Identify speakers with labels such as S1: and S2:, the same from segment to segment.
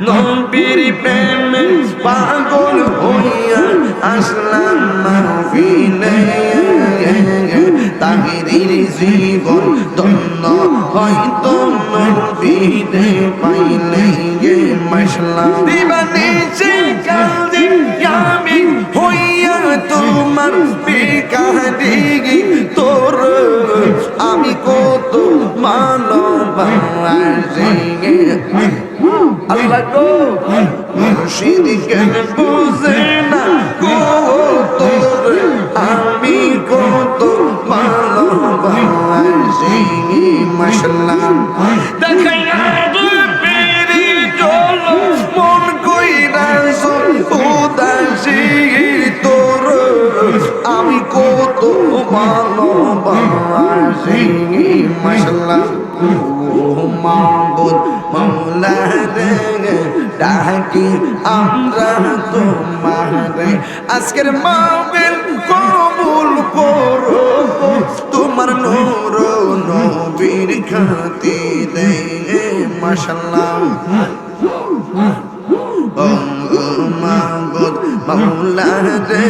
S1: নবীর প্রেমে পাগল হইয়া আসলাম মাহফিলে। তাহিরির জীবন ধন্য হয়তো নবীরে পাইলে। মশলা দিবানি সে কালদি আমি হইয়া তোমার বিকারি তোর, আমি কত মানবাসি আল্লাহ গো মুর্শিদ কেন বুঝে না আমি কত ভালোবাসি মাশাল্লাহ দেখাইয়া পেরি চল মন কইরা উদাসী তোর আমি কত ভালোবাসি মাশাল্লাহ ও রে ডাকি আমরা তোমারে। আজকের মাহফিল কবুল করো। তোমার নূর নবীর খাতিরে মাশাল্লাহ ও মাবুদ মৌলা রে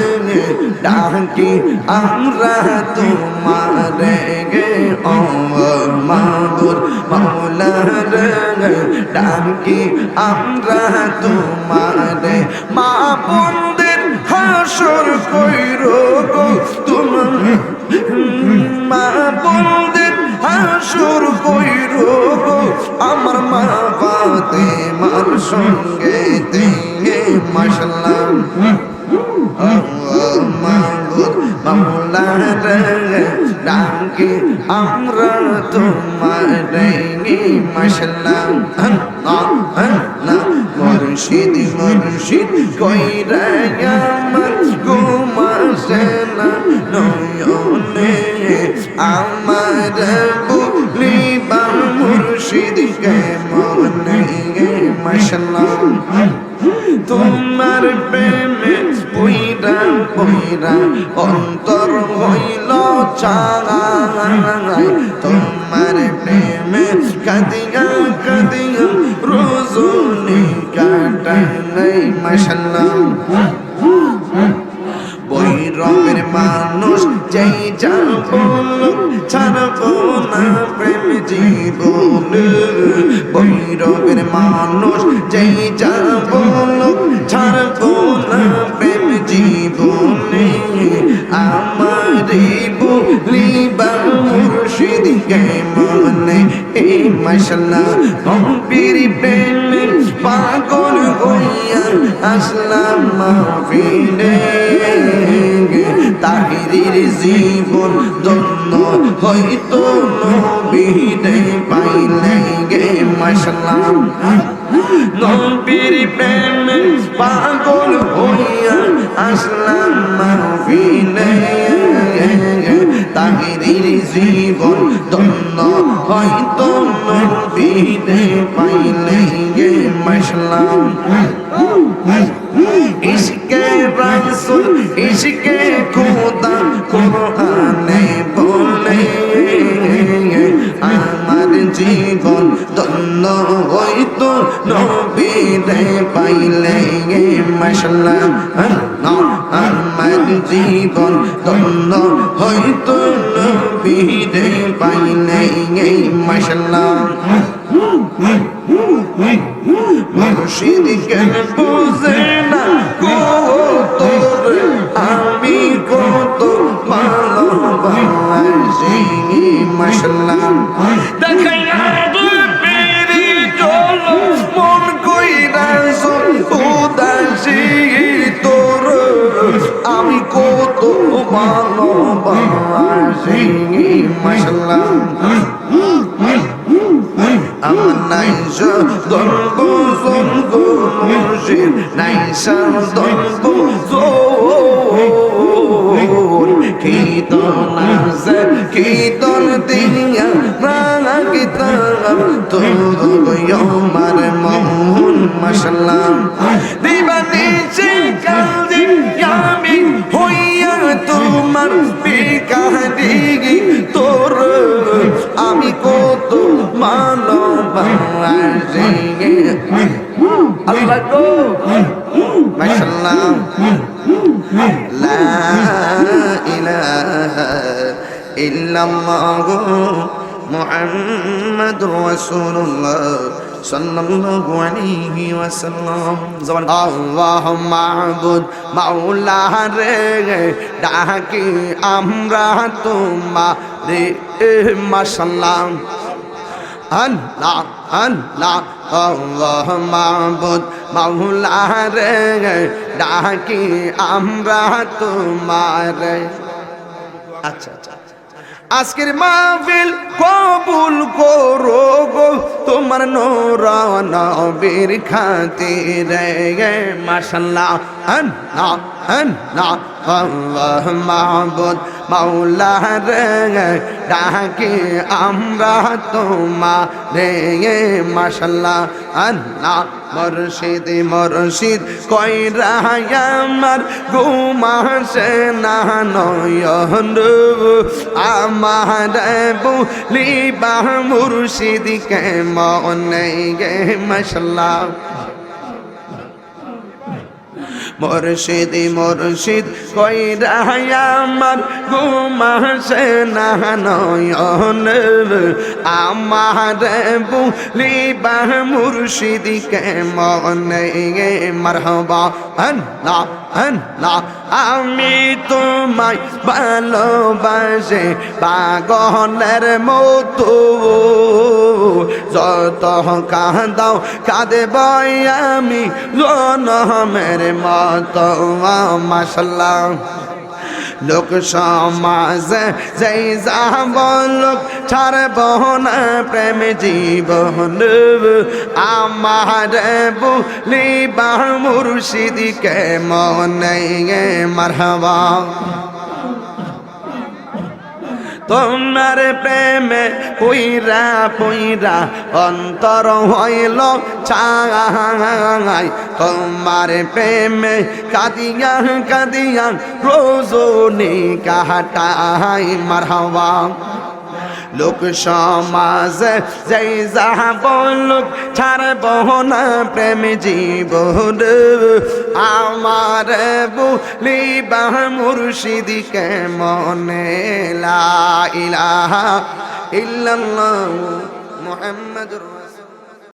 S1: ডাকি, আমরা তোমারে গে ও মাবুদ মৌলা রে ডাকি, আমরা তোমারে মা বন্দের হাসর কইরো গো তোমার মা বন্দের হাসর কইরো গো, আমার মা পাতে মার সঙ্গে দিয়ে রে ডাকে আমরা তোমার মাসাল্লাহ না মুর্শিদ মুর্শিদ কইরা আমার ঘুমাসে না নয়নে আমার বলিবা মুর্শিদ কে মনে মাসাল্লাহ তোমার প্রেমে পইরা পইরা, অন্তর হইল চাঙাই তোমার প্রেমে কাদিয়া কাদিয়া রোজনি কাটাই মাশাল্লাহ বৈরবের মানুষ, যেই যাব ছাড়ব না প্রেম জীবন। বৈরবের মানুষ, যেই যাব ছাড়ব না প্রেম জীবনে। আমার বলিবা মুর্শিদ মনে এই মশলা গম্ভীর প্রেমে পাগল হইয়া আসলাম মাহফিলে। তাহিরির জীবন ধন্য হয়তো নবীরে পাইলে গে মাসলাম নবীর প্রেমে পাগল হইয়া আসলাম জীবন ধন্য হয়তো নবীরে পাইলে গে মাসলাম ইশকে রাসূল, ইশকে খোদা কোরআনে বলে, আমার জীবন ধন্য হইতো নবীরে পাইলে মাশাল্লাহ আমার জীবন ধন্য হইতো নবীরে পাইলে মাশাল্লাহ। মুর্শিদ কেন বুঝে না তোর আমি কত ভালোবাসি মাশাল্লাহ। দেখাইয়া ভালোবাসি মাশাল্লাহ। আমার নাইসা দর্ব সর্ব মুর্শিদ নাইসা জোর কীর্তন আছে কীর্তন দিয়া রাগিতাম তোর আমার মন মাশাল্লাহ দিবানি সে কালদি আমি হইয়া তোমার বিকারি তোর? আমি কত ভালোবাসি আল্লাহ গো। মাশাআল্লাহ। লা ইলাহা ইল্লাল্লাহ। মুহাম্মাদুর রাসূলুল্লাহ। সাল্লাল্লাহু আলাইহি ওয়াসাল্লাম। জবান আল্লাহ মাহবুদ মাওলা রে ডাকি আমরা তোমারে মাশাআল্লাহ আল্লাহ আল্লাহ আল্লাহ মাহবুদ মাওলা রে ডাকি আমরা তোমারে। আচ্ছা আচ্ছা। আজকের মাহফিল কবুল করো গো। তোমার নোরা নবীর খাতিরে মাশাল্লাহ হ্যাঁ আল্লাহ। আল্লাহ মাহবুদ মাওলা রে ডাকে আমরা তোমারে, মাশাল্লাহ, আল্লাহ মরশিদ মরশিদ কই আমার ঘুমাসে না, নয়ন আমার বলিবা মুর্শিদ কে মনে গে, মাশাল্লাহ। মুর্শিদ মুর্শিদ কই আমার ঘুমাসে না, নয়ন আমার বলিবা মুর্শিদ কে মনে মারহবা। আল্লাহ আল্লাহ। আমি তোমায় ভালোবাসে পাগলের মতো। যত কাঁদাও কাঁদে বই আমি জনমের মতো। মাসাল্লাহ লোক সমাজ যাই যাব লোক ছাড়ব না প্রেম জীবন আমার বলিবা মুর্শিদিকে মনে মারহবা। তোমার প্রেমে পুইরা পুইরা অন্তর হইল চাই তোমার প্রেমে কাদিয়া কাদিয়া রোজনি কাহাটাই মারহাওয়া লোক সমাজ যাই যাহা বলুক ছাড়ব না প্রেম জীবন। আমার বলিবা মুর্শিদিকে মনে লা ইলাহা ইল্লাল্লাহ মুহাম্মাদুর